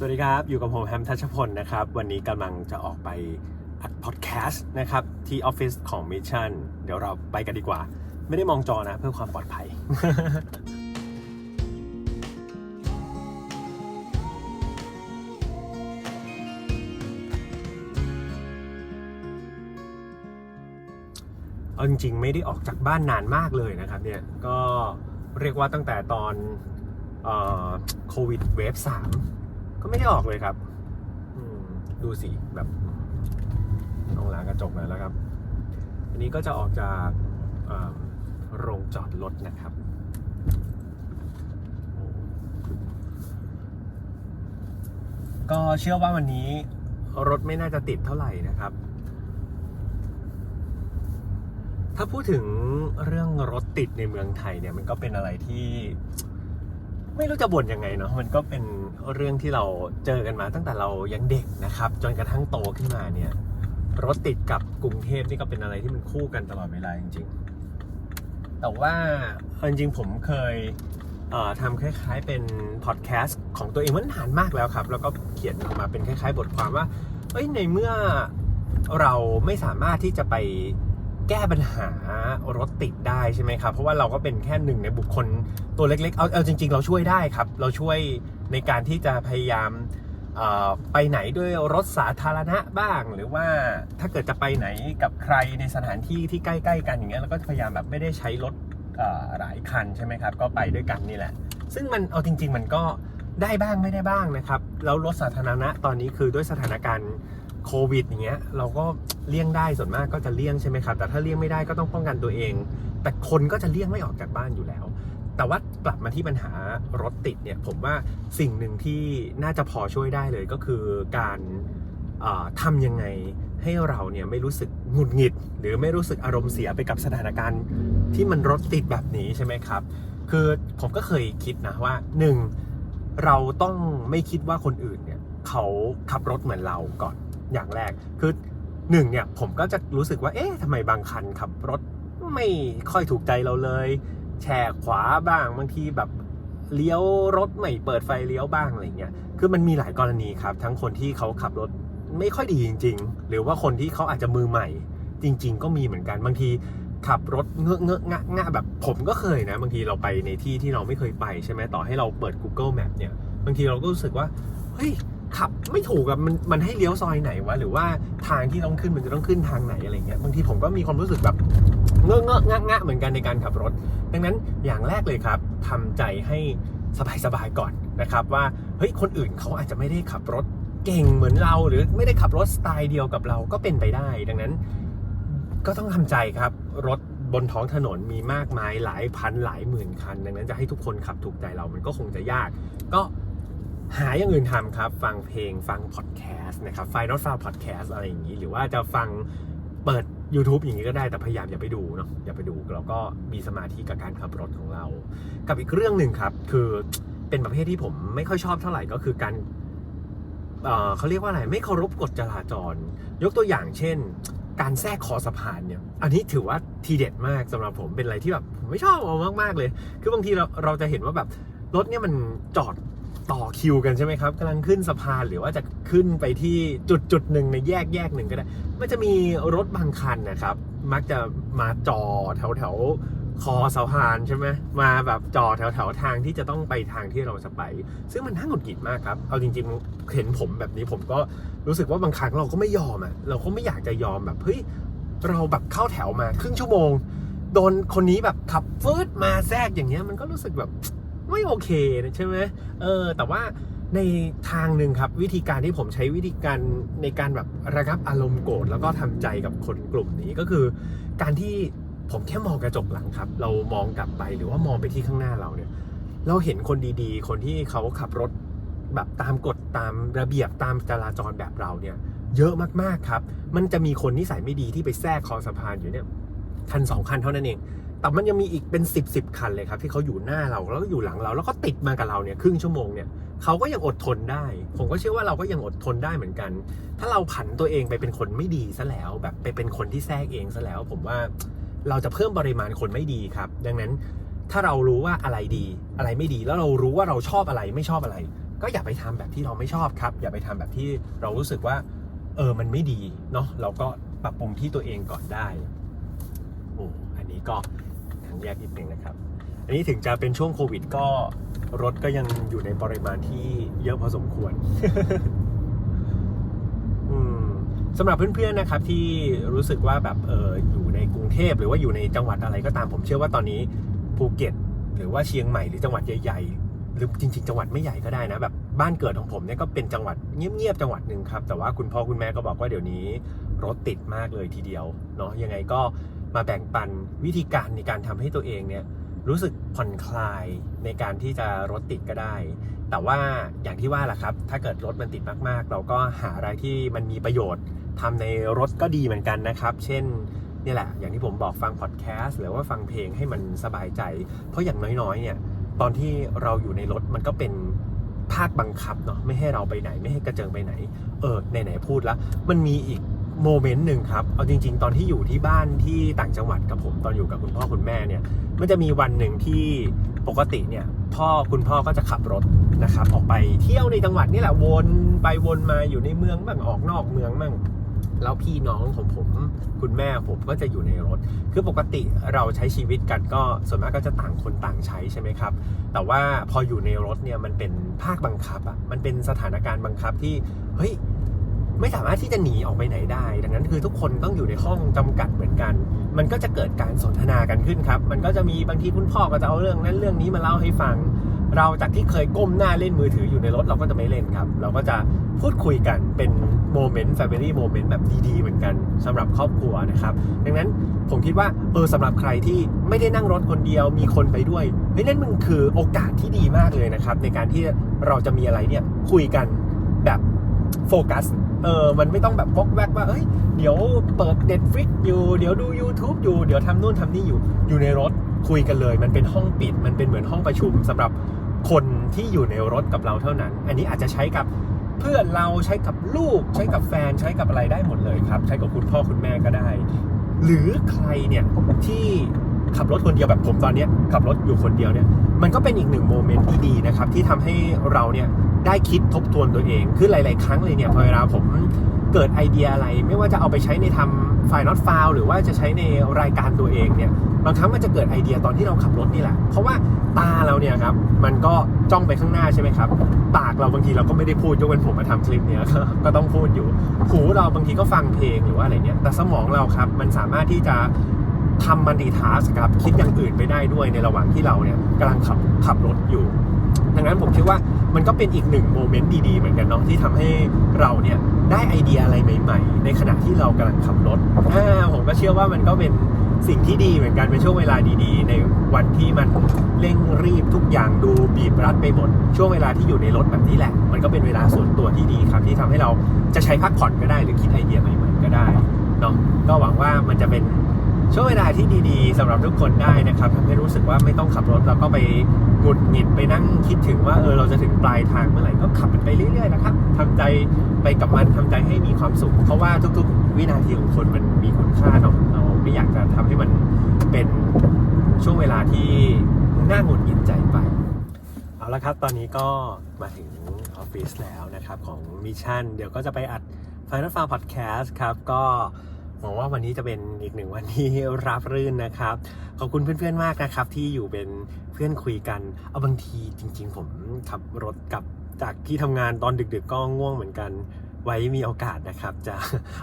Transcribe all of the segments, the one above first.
สวัสดีครับ อยู่กับผมแฮมทัชพลนะครับ วันนี้กำลังจะออกไปอัดพอดแคสต์นะครับ ที่ออฟฟิศของมิชชั่น เดี๋ยวเราไปกันดีกว่า ไม่ได้มองจอนะเพื่อความปลอดภัย เอาจริงๆ ไม่ได้ออกจากบ้านนานมากเลยนะครับเนี่ย ก็เรียกว่าตั้งแต่ตอนโควิดเวฟสาม ก็ไม่ได้ออกเลยครับดูสิแบบต้องล้างกระจกหน่อยแล้วครับ อันนี้ก็จะออกจากโรงจอดรถนะครับ ก็เชื่อว่าวันนี้รถไม่น่าจะติดเท่าไหร่นะครับ ถ้าพูดถึงเรื่องรถติดในเมืองไทยเนี่ยมันก็เป็นอะไรที่ ไม่รู้จะบ่นยังไงเนาะมันก็เป็นเรื่องที่เราเจอกันมาตั้งแต่เรายังเด็กนะครับ จนกระทั่งโตขึ้นมาเนี่ยรถติดกับกรุงเทพนี่ก็เป็นอะไรที่มันคู่กันตลอดเวลาจริงๆ แต่ว่าจริงๆผมเคยเทำคล้ายๆเป็นพอดแคสต์ของตัวเองมันนานมากแล้วครับ แล้วก็เขียนออกมาเป็นคล้ายๆ บทความว่าเอ้ยในเมื่อเราไม่สามารถที่จะไป แก้ปัญหารถติดได้ใช่ไหมครับ เพราะว่าเราก็เป็นแค่หนึ่งในบุคคลตัวเล็กๆ เอาเอาจริง ๆ เราช่วยได้ครับ เราช่วยในการที่จะพยายามไปไหนด้วยรถสาธารณะบ้าง หรือว่าถ้าเกิดจะไปไหนกับใครในสถานที่ที่ใกล้ ๆ กันอย่างเงี้ยเราก็พยายามแบบไม่ได้ใช้รถหลายคันใช่ไหมครับ ก็ไปด้วยกันนี่แหละ ซึ่งมันเอาจริง ๆ มันก็ได้บ้างไม่ได้บ้างนะครับ แล้วรถสาธารณะตอนนี้คือด้วยสถานการณ์ โควิดอย่างเงี้ยเราก็เลี่ยงได้ส่วนมากก็จะเลี่ยงใช่ไหมครับ แต่ถ้าเลี่ยงไม่ได้ก็ต้องป้องกันตัวเอง แต่คนก็จะเลี่ยงไม่ออกจากบ้านอยู่แล้ว แต่ว่ากลับมาที่ปัญหารถติดเนี่ยผมว่าสิ่งหนึ่งที่น่าจะพอช่วยได้เลยก็คือการเอ่อทำยังไงให้เราเนี่ยไม่รู้สึกหงุดหงิด หรือไม่รู้สึกอารมณ์เสียไปกับสถานการณ์ที่มันรถติดแบบนี้ใช่ไหมครับ คือผมก็เคยคิดนะว่าหนึ่งเราต้องไม่คิดว่าคนอื่นเนี่ยเขาขับรถเหมือนเราก่อน อย่างแรกคือหนึ่งเนี่ยผมก็จะรู้สึกว่า เอ๊ะทำไมบางคันขับรถไม่ค่อยถูกใจเราเลย แช่ขวาบ้างบางทีแบบเลี้ยวรถไม่เปิดไฟเลี้ยวบ้างอะไรเงี้ย คือมันมีหลายกรณีครับ ทั้งคนที่เขาขับรถไม่ค่อยดีจริง ๆ หรือว่าคนที่เขาอาจจะมือใหม่ จริง ๆ ก็มีเหมือนกันบางทีขับรถเงอะเงอะงะงะแบบผมก็เคยนะ บางทีเราไปในที่ที่เราไม่เคยไปใช่ไหมต่อให้เราเปิด Google Map เนี่ย บางทีเราก็รู้สึกว่า เฮ้ย ขับไม่ถูกอะมันมันให้เลี้ยวซอยไหนวะหรือว่าทางที่ต้องขึ้นมันจะต้องขึ้นทางไหนอะไรเงี้ยบางทีผมก็มีความรู้สึกแบบเงอะเงอะงะงะเหมือนกันในการขับรถ ดังนั้นอย่างแรกเลยครับทำใจให้สบายๆก่อนนะครับ ว่าเฮ้ยคนอื่นเขาอาจจะไม่ได้ขับรถเก่งเหมือนเรา หรือไม่ได้ขับรถสไตล์เดียวกับเราก็เป็นไปได้ ดังนั้นก็ต้องทำใจครับรถบนท้องถนนมีมากมายหลายพันหลายหมื่นคัน ดังนั้นจะให้ทุกคนขับถูกใจเรามันก็คงจะยาก ก็ หาอย่างอื่นทำครับ ฟังเพลงฟังพอดแคสต์นะครับไฟนอตฟาพอดแคสต์อะไรอย่างนี้ หรือว่าจะฟังเปิด YouTube อย่างนี้ก็ได้แต่พยายามอย่าไปดูเนาะอย่าไปดูแล้วก็มีสมาธิกับการขับรถของเรา กับอีกเรื่องหนึ่งครับ คือเป็นประเภทที่ผมไม่ค่อยชอบเท่าไหร่ก็คือการเเขาเรียกว่าอะไรไม่เคารพกฎจราจร ยกตัวอย่างเช่น การแทรกคอสะพานเนี่ย อันนี้ถือว่าทีเด็ดมากสำหรับผมเป็นอะไรที่แบบผมไม่ชอบเอามากๆเลย คือบางทีเราเราจะเห็นว่าแบบรถเนี่ยมันจอด ต่อคิวกันใช่ไหมครับกำลังขึ้นสะพานหรือว่าจะขึ้นไปที่จุดจุดหนึ่งในแยกแยกหนึ่งก็ได้ มันจะมีรถบางคันนะครับ มักจะมาจอแถวแถวคอสะพานใช่ไหมมาแบบจอแถวแถวทางที่จะต้องไปทางที่เราจะไป ซึ่งมันน่าหงุดหงิดมากครับ เอาจริงๆ เห็นผมแบบนี้ผมก็รู้สึกว่าบางครั้งเราก็ไม่ยอมอะเราก็ไม่อยากจะยอมแบบเฮ้ยเราแบบเข้าแถวมาครึ่งชั่วโมง โดนคนนี้แบบขับฟืดมาแทรกอย่างเงี้ยมันก็รู้สึกแบบ ไม่โอเคนะใช่ไหมเออ แต่ว่าในทางหนึ่งครับ วิธีการที่ผมใช้วิธีการในการแบบระงับอารมณ์โกรธแล้วก็ทำใจกับคนกลุ่มนี้ก็คือ การที่ผมแค่มองกระจกหลังครับ เรามองกลับไปหรือว่ามองไปที่ข้างหน้าเราเนี่ย เราเห็นคนดีๆ คนที่เขาขับรถแบบตามกฎตามระเบียบตามจราจรแบบเราเนี่ย เยอะมากๆครับ มันจะมีคนนิสัยไม่ดีที่ไปแทรกคอสะพานอยู่เนี่ยคันสองคันเท่านั้นเอง แต่มันยังมีอีกเป็นสิบสิบคันเลยครับ ที่เขาอยู่หน้าเราแล้วก็อยู่หลังเรา แล้วก็ติดมากับเราเนี่ยครึ่งชั่วโมงเนี่ยเขาก็ยังอดทนได้ ผมก็เชื่อว่าเราก็ยังอดทนได้เหมือนกัน ถ้าเราผันตัวเองไปเป็นคนไม่ดีซะแล้ว แบบไปเป็นคนที่แทรกเองซะแล้ว ผมว่าเราจะเพิ่มปริมาณคนไม่ดีครับ ดังนั้นถ้าเรารู้ว่าอะไรดี อะไรไม่ดีแล้วเรารู้ว่าเราชอบอะไรไม่ชอบอะไร ก็อย่าไปทำแบบที่เราไม่ชอบครับ อย่าไปทำแบบที่เรารู้สึกว่า เออมันไม่ดีเนาะเราก็ปรับปรุงที่ตัวเองก่อนได้โอ้อันนี้ก็ แยกนิดนึงนะครับ อันนี้ถึงจะเป็นช่วงโควิดก็รถก็ยังอยู่ในปริมาณที่เยอะพอสมควรสำหรับเพื่อนๆนะครับที่รู้สึกว่าแบบเอออยู่ในกรุงเทพหรือว่าอยู่ในจังหวัดอะไรก็ตามผมเชื่อว่าตอนนี้ภูเก็ต หรือว่าเชียงใหม่หรือจังหวัดใหญ่ๆหรือจริง ๆ จังหวัดไม่ใหญ่ก็ได้นะแบบบ้านเกิดของผมเนี่ยก็เป็นจังหวัดเงียบๆจังหวัดหนึ่งครับแต่ว่าคุณพ่อคุณแม่ก็บอกว่าเดี๋ยวนี้รถติดมากเลยทีเดียวเนาะยังไงก็ มาแบ่งปันวิธีการในการทำให้ตัวเองเนี่ยรู้สึกผ่อนคลายในการที่จะรถติดก็ได้ แต่ว่าอย่างที่ว่าแหละครับ ถ้าเกิดรถมันติดมากๆ เราก็หาอะไรที่มันมีประโยชน์ทำในรถก็ดีเหมือนกันนะครับ เช่นนี่แหละ อย่างที่ผมบอกฟังพอดแคสต์หรือว่าฟังเพลงให้มันสบายใจ เพราะอย่างน้อยๆ เนี่ย ตอนที่เราอยู่ในรถมันก็เป็นภาคบังคับเนาะไม่ให้เราไปไหนไม่ให้กระเจิงไปไหน เออไหนๆพูดแล้วมันมีอีก โมเมนต์หนึ่งครับ เอาจริง ๆ ตอนที่อยู่ที่บ้านที่ต่างจังหวัดกับผมตอนอยู่กับคุณพ่อคุณแม่เนี่ย มันจะมีวันหนึ่งที่ปกติเนี่ย พ่อคุณพ่อก็จะขับรถนะครับ ออกไปเที่ยวในจังหวัดนี่แหละวนไปวนมาอยู่ในเมืองบ้างออกนอกเมืองบ้างแล้วพี่น้องของผมคุณแม่ผมก็จะอยู่ในรถ คือปกติเราใช้ชีวิตกันก็ส่วนมากก็จะต่างคนต่างใช้ใช่ไหมครับ แต่ว่าพออยู่ในรถเนี่ยมันเป็นภาคบังคับอะมันเป็นสถานการณ์บังคับที่เฮ้ย ไม่สามารถที่จะหนีออกไปไหนได้ ดังนั้นคือทุกคนต้องอยู่ในห้องจำกัดเหมือนกัน มันก็จะเกิดการสนทนากันขึ้นครับ มันก็จะมีบางทีคุณพ่อก็จะเอาเรื่องนั้นเรื่องนี้มาเล่าให้ฟัง เราจากที่เคยก้มหน้าเล่นมือถืออยู่ในรถเราก็จะไม่เล่นครับ เราก็จะพูดคุยกันเป็นโมเมนต์ Family โมเมนต์แบบดีๆเหมือนกันสำหรับครอบครัวนะครับ ดังนั้นผมคิดว่าเออสำหรับใครที่ไม่ได้นั่งรถคนเดียวมีคนไปด้วยเฮ้ยนั่นมันคือโอกาสที่ดีมากเลยนะครับ ในการที่เราจะมีอะไรเนี่ยคุยกันแบบ โฟกัสเออมันไม่ต้องแบบวอกแวกว่าเอ้ยเดี๋ยวเปิด Netflix อยู่เดี๋ยวดู YouTube อยู่เดี๋ยวทำนู่นทำนี่อยู่อยู่ในรถคุยกันเลย มันเป็นห้องปิด มันเป็นเหมือนห้องประชุมสำหรับคนที่อยู่ในรถกับเราเท่านั้น อันนี้อาจจะใช้กับเพื่อนเราใช้กับลูก ใช้กับแฟนใช้กับอะไรได้หมดเลยครับ ใช้กับคุณพ่อคุณแม่ก็ได้ หรือใครเนี่ยที่ขับรถคนเดียวแบบผมตอนนี้ขับรถอยู่คนเดียวเนี่ยมันก็เป็นอีกหนึ่งโมเมนต์ที่ดีนะครับที่ทำให้เราเนี่ย ได้คิดทบทวนตัวเอง คือหลาย ๆ ครั้งเลยเนี่ยพอเวลาผมเกิดไอเดียอะไร ไม่ว่าจะเอาไปใช้ในทำไฟล์ not file หรือว่าจะใช้ในรายการตัวเองเนี่ยบางครั้งมันจะเกิดไอเดียตอนที่เราขับรถนี่แหละ เพราะว่าตาเราเนี่ยครับมันก็จ้องไปข้างหน้าใช่ไหมครับ ปากเราบางทีเราก็ไม่ได้พูดยกเว้นผมมาทำคลิปเนี้ยก็ก็ต้องพูดอยู่ หูเราบางทีก็ฟังเพลงหรือว่าอะไรเนี้ยแต่สมองเราครับมันสามารถที่จะทำมันดีทาสครับคิดอย่างอื่นไปได้ด้วยในระหว่างที่เราเนี่ยกำลังขับขับรถอยู่ ดังนั้นผมคิดว่ามันก็เป็นอีกหนึ่งโมเมนต์ดีๆ เหมือนกันเนาะที่ทำให้เราเนี่ยได้ไอเดียอะไรใหม่ ๆ ในขณะที่เรากำลังขับรถอ่าผมก็เชื่อว่ามันก็เป็นสิ่งที่ดีเหมือนกันเป็นช่วงเวลาดีๆ ในวันที่มันเร่งรีบทุกอย่างดูบีบรัดไปหมด ช่วงเวลาที่อยู่ในรถแบบนี้แหละ มันก็เป็นเวลาส่วนตัวที่ดีครับ ที่ทำให้เราจะใช้พักผ่อนก็ได้ หรือคิดไอเดียใหม่ๆก็ได้เนาะก็หวังว่ามันจะเป็นช่วงเวลาที่ดีๆสำหรับทุกคนได้นะครับทำให้รู้สึกว่าไม่ต้องขับรถแล้วก็ไป งุดหงิดไปนั่งคิดถึงว่าเออเราจะถึงปลายทางเมื่อไหร่ก็ขับมันไปเรื่อยๆนะครับทำใจไปกับมันทำใจให้มีความสุข เพราะว่าทุก ๆ วินาทีของคนมันมีคุณค่าเนาะเราไม่อยากจะทำให้มันเป็นช่วงเวลาที่น่าหงุดหงิดใจไป เอาละครับ ตอนนี้ก็มาถึงออฟฟิศแล้วนะครับ ของมิชชั่นเดี๋ยวก็จะไปอัด Final Farm Podcast ครับก็ หวังว่าวันนี้จะเป็นอีกหนึ่งวันที่รับรื่นนะครับ ขอบคุณเพื่อนๆมากนะครับ ที่อยู่เป็นเพื่อนคุยกันเอาบางทีจริง ๆ ผมขับรถกลับจากที่ทำงานตอนดึก ๆ ก็ง่วงเหมือนกันไว้มีโอกาสนะครับ จะ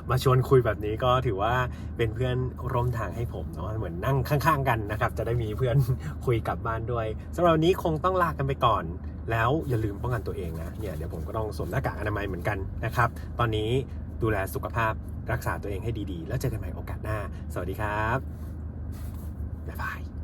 มาชวนคุยแบบนี้ก็ถือว่าเป็นเพื่อนร่วมทางให้ผมเนาะเหมือนนั่งข้าง ๆ กันนะครับ จะได้มีเพื่อนคุยกลับบ้านด้วยสำหรับวันนี้คงต้องลากันไปก่อน แล้วอย่าลืมป้องกันตัวเองนะเนี่ยเดี๋ยวผมก็ต้องสวมหน้ากากอนามัยเหมือนกันนะครับ ตอนนี้ดูแลสุขภาพ รักษาตัวเองให้ดีๆ แล้วเจอกันใหม่โอกาสหน้า สวัสดีครับ บ๊ายบาย